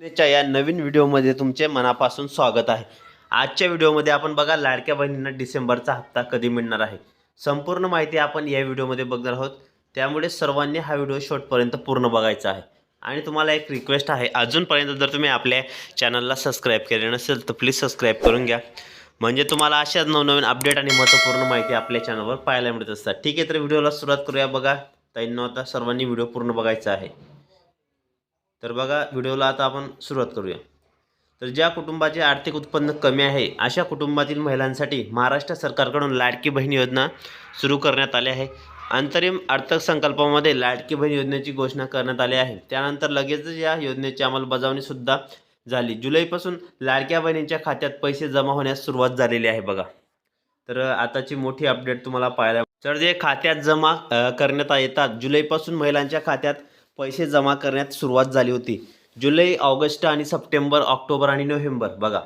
च्या या नवीन व्हिडिओमध्ये तुमचे मनापासून स्वागत आहे. आजच्या व्हिडिओमध्ये आपण बघा लाडक्या बहिणींना डिसेंबरचा हप्ता कधी मिळणार आहे? संपूर्ण माहिती आपण या व्हिडिओमध्ये बघणार आहोत. त्यामुळे सर्वांनी हा व्हिडिओ शेवटपर्यंत पूर्ण बघायचा आहे. आणि तुम्हाला एक रिक्वेस्ट आहे अजूनपर्यंत जर तुम्ही आपल्या चॅनलला सबस्क्राईब केले नसेल तर प्लीज सबस्क्राईब करून घ्या. म्हणजे तुम्हाला अशाच नवनवीन अपडेट आणि महत्त्वपूर्ण माहिती आपल्या चॅनलवर पाहायला मिळत असतात. ठीक आहे तर व्हिडिओला सुरुवात करूया. बघा ताईंनो आता सर्वांनी व्हिडिओ पूर्ण बघायचा आहे. तर बघा व्हिडिओला आता आपण सुरुवात करूया. तर ज्या कुटुंबाचे आर्थिक उत्पन्न कमी आहे अशा कुटुंबातील महिलांसाठी महाराष्ट्र सरकारकडून लाडकी बहीण योजना सुरू करण्यात आली आहे. अंतरिम अर्थसंकल्पामध्ये लाडकी बहीण योजनेची घोषणा करण्यात आली आहे. त्यानंतर लगेचच या योजनेची अंमलबजावणीसुद्धा झाली. जुलैपासून लाडक्या बहिणींच्या खात्यात पैसे जमा होण्यास सुरुवात झालेली आहे बघा. तर आताची मोठी अपडेट तुम्हाला पाहायला तर जे खात्यात जमा करण्यात येतात जुलैपासून महिलांच्या खात्यात पैसे जमा करण्यात सुरुवात झाली होती. जुलै ऑगस्ट आणि सप्टेंबर ऑक्टोबर आणि नोव्हेंबर. बघा.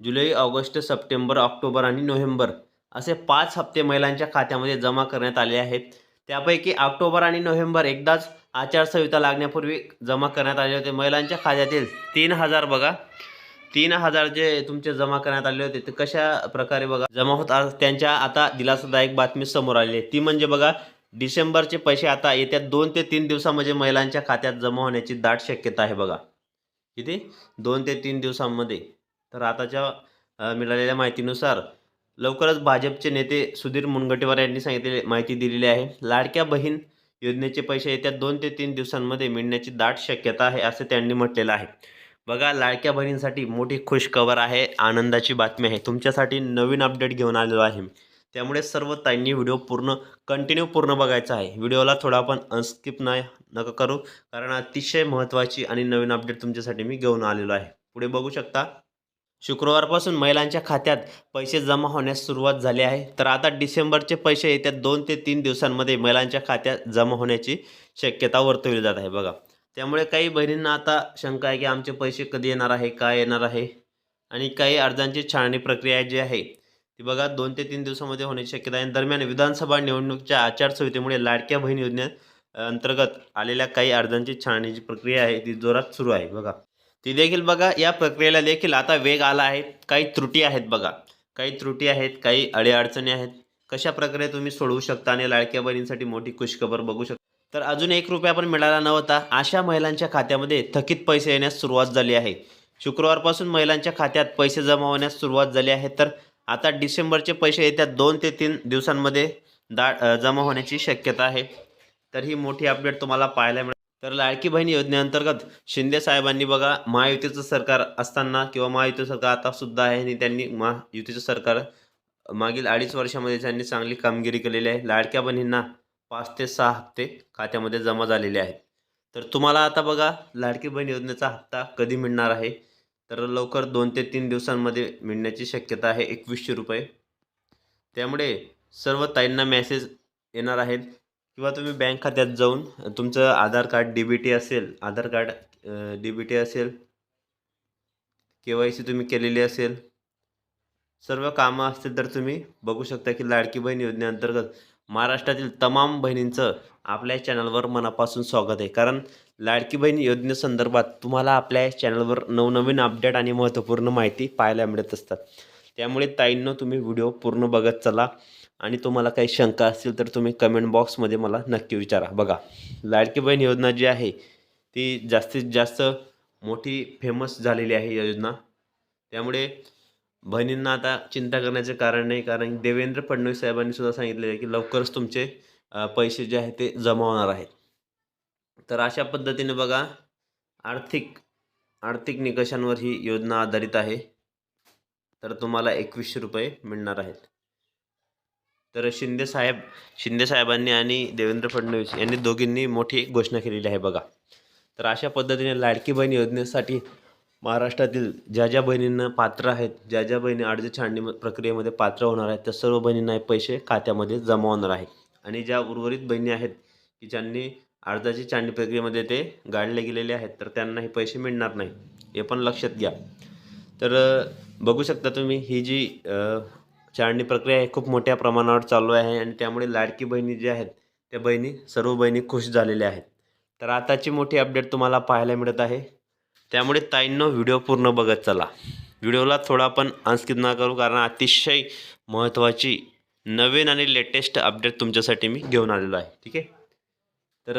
जुलै ऑगस्ट सप्टेंबर ऑक्टोबर आणि नोव्हेंबर असे पाच हप्ते महिलांच्या खात्यामध्ये जमा करण्यात आले आहेत. त्यापैकी ऑक्टोबर आणि नोव्हेंबर एकदाच आचारसंहिता लागण्यापूर्वी जमा करण्यात आले होते. महिलांच्या खात्यातील तीन हजार बघा. तीन हजार जे तुमचे जमा करण्यात आले होते ते कशा प्रकारे बघा? जमा होत त्यांच्या आता दिलासादायक बातमी समोर आली आहे. ती म्हणजे बघा डिसेंबरचे पैसे आता येत्या दोन ते तीन दिवसामध्ये महिलांच्या खात्यात जमा होण्याची दाट शक्यता आहे बघा. किती? दोन ते तीन दिवसांमध्ये. तर आताच्या मिळालेल्या माहितीनुसार लवकरच भाजपचे नेते सुधीर मुनगंटीवार यांनी सांगितलेली माहिती दिलेली आहे. लाडक्या बहीण योजनेचे पैसे येत्या दोन ते तीन दिवसांमध्ये मिळण्याची दाट शक्यता आहे असे त्यांनी म्हटलेलं आहे. बघा लाडक्या बहिणींसाठी मोठी खुशखबर आहे. आनंदाची बातमी आहे. तुमच्यासाठी नवीन अपडेट घेऊन आलेलो आहे. त्यामुळे सर्व ताईंनी व्हिडिओ पूर्ण कंटिन्यू पूर्ण बघायचा आहे. व्हिडिओला थोडा पण अनस्किप नाही नका करू. कारण अतिशय महत्त्वाची आणि नवीन अपडेट तुमच्यासाठी मी घेऊन आलेलो आहे. पुढे बघू शकता. शुक्रवारपासून महिलांच्या खात्यात पैसे जमा होण्यास सुरुवात झाली आहे. तर आता डिसेंबरचे पैसे येत्या दोन ते तीन दिवसांमध्ये महिलांच्या खात्यात जमा होण्याची शक्यता वर्तवली जात आहे बघा. त्यामुळे काही बहिणींना आता शंका आहे की आमचे पैसे कधी येणार आहे काय येणार आहे? आणि काही अर्जांची छाननी प्रक्रिया जी आहे ती बघा दोन ते तीन दिवसामध्ये होण्याची शक्यता आहे. दरम्यान विधानसभा निवडणुकीच्या आचारसंहितेमुळे लाडक्या बहीण योजने अंतर्गत आलेल्या काही अर्जांची छाननीची प्रक्रिया आहे. ती जोरात सुरू आहे बघा. ती देखील बघा या प्रक्रियेला देखील आता वेग आला आहे. काही त्रुटी आहेत बघा. काही त्रुटी आहेत काही अडीअडचणी आहेत. कशा प्रकारे तुम्ही सोडवू शकता आणि लाडक्या बहिणींसाठी मोठी खुशखबर बघू शकता? तर अजून एक रुपया पण मिळाला नव्हता. अशा महिलांच्या खात्यामध्ये थकीत पैसे येण्यास सुरुवात झाली आहे. शुक्रवारपासून महिलांच्या खात्यात पैसे जमा होण्यास सुरुवात झाली आहे. तर आता डिसेंबरचे पैसे येत्या दोन ते तीन दिवसांमध्ये दा जमा होण्याची शक्यता आहे. तर ही मोठी अपडेट तुम्हाला पाहायला मिळेल. तर लाडकी बहीण योजनेअंतर्गत शिंदे साहेबांनी बघा महायुतीचं सरकार असताना किंवा महायुतीचं सरकार आता सुद्धा आहे आणि त्यांनी महायुतीचं सरकार मागील अडीच वर्षामध्ये त्यांनी चांगली कामगिरी केलेली आहे. लाडक्या बहिणींना पाच ते सहा हप्ते खात्यामध्ये जमा झालेले आहेत. तर तुम्हाला आता बघा लाडकी बहीण योजनेचा हप्ता कधी मिळणार आहे? तर लवकर दोन ते तीन दिवसांमध्ये मिळण्याची शक्यता आहे एकवीसशे रुपये. त्यामुळे सर्व ताईंना मेसेज येणार आहेत. किंवा तुम्ही बँक खात्यात जाऊन तुमचं Aadhaar card D B T असेल Aadhaar card D B T असेल के वाय सी तुम्ही केलेली असेल सर्व कामं असतील तर तुम्ही बघू शकता की लाडकी बहीण योजनेअंतर्गत महाराष्ट्रातील तमाम बहिणींचं आपल्या चॅनलवर मनापासून स्वागत आहे. कारण लाडकी बहीण योजनेसंदर्भात तुम्हाला आपल्या चॅनलवर नवनवीन अपडेट आणि महत्त्वपूर्ण माहिती पाहायला मिळत असतात. त्यामुळे ताईंनो तुम्ही व्हिडिओ पूर्ण बघत चला. आणि तुम्हाला काही शंका असतील तर तुम्ही कमेंट बॉक्समध्ये मला नक्की विचारा. बघा लाडकी बहीण योजना जी आहे ती जास्तीत जास्त मोठी फेमस झालेली आहे योजना. त्यामुळे बहिणींना आता चिंता करण्याचे कारण नाही कारण देवेंद्र फडणवीस साहेबांनी सुद्धा सांगितलेलं आहे की लवकरच तुमचे पैसे जे आहे ते जमा होणार आहेत. तर अशा पद्धतीने बघा आर्थिक आर्थिक निकषांवर ही योजना आधारित आहे. तर तुम्हाला एकवीसशे रुपये मिळणार आहेत. तर शिंदे साहेब शिंदे साहेबांनी आणि देवेंद्र फडणवीस यांनी दोघींनी मोठी घोषणा केलेली आहे बघा. तर अशा पद्धतीने लाडकी बहीण योजनेसाठी महाराष्ट्रातील ज्या ज्या बहिणींना पात्र आहेत ज्या ज्या बहिणी अर्ज छाननी प्रक्रियेमध्ये पात्र होणार आहेत त्या सर्व बहिणींना हे पैसे खात्यामध्ये जमा होणार आहे आणि ज्या उर्वरित बहिणी आहेत की ज्यांनी अर्जाची चांडी प्रक्रियेमध्ये ते गाडले गेलेले आहेत तर त्यांना हे पैसे मिळणार नाही. हे पण लक्षात घ्या. तर बघू शकता तुम्ही ही जी चाळणी प्रक्रिया आहे खूप मोठ्या प्रमाणावर चालू आहे आणि त्यामुळे लाडकी बहिणी जे आहेत त्या बहिणी सर्व बहिणी खुश झालेल्या आहेत. तर आताची मोठी अपडेट तुम्हाला पाहायला मिळत आहे. त्यामुळे ताईंनो व्हिडिओ पूर्ण बघत चला. व्हिडिओला थोडा आपण अंस्कित ना करू कारण अतिशय महत्त्वाची नवीन आणि लेटेस्ट अपडेट तुमच्यासाठी मी घेऊन आलेलो आहे. ठीक आहे? तर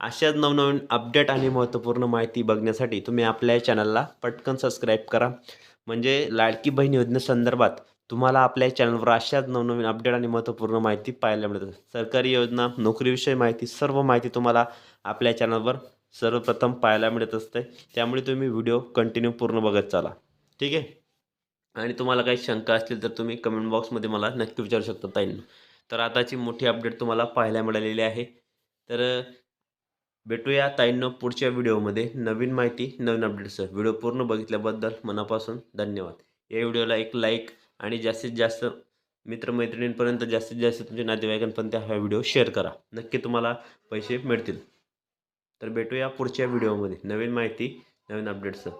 अशाच नवनवीन अपडेट आणि महत्त्वपूर्ण माहिती बघण्यासाठी तुम्ही आपल्या चॅनलला पटकन सबस्क्राईब करा. म्हणजे लाडकी बहीण योजनेसंदर्भात तुम्हाला आपल्या चॅनलवर अशाच नवनवीन अपडेट आणि महत्त्वपूर्ण माहिती पाहायला मिळते सरकारी योजना नोकरीविषयी माहिती सर्व माहिती तुम्हाला आपल्या चॅनलवर सर्वप्रथम पाहायला मिळत असते. त्यामुळे तुम्ही व्हिडिओ कंटिन्यू पूर्ण बघत चाला. ठीक आहे? आणि तुम्हाला काही शंका असतील तर तुम्ही कमेंट बॉक्समध्ये मला नक्की विचारू शकता ताईंना तर आताची मोठी अपडेट तुम्हाला पाहायला मिळालेली आहे. तर भेटूया ताईंनो पुढच्या व्हिडिओमध्ये. नवीन माहिती नवीन अपडेट्सचं व्हिडिओ पूर्ण बघितल्याबद्दल मनापासून धन्यवाद. या व्हिडिओला एक लाईक आणि जास्तीत जास्त मित्रमैत्रिणींपर्यंत जास्तीत जास्त तुमच्या नातेवाईकांपर्यंत हा व्हिडिओ शेअर करा. नक्की तुम्हाला पैसे मिळतील. तर भेटूया पुढच्या व्हिडिओमध्ये. नवीन माहिती नवीन अपडेट्सचं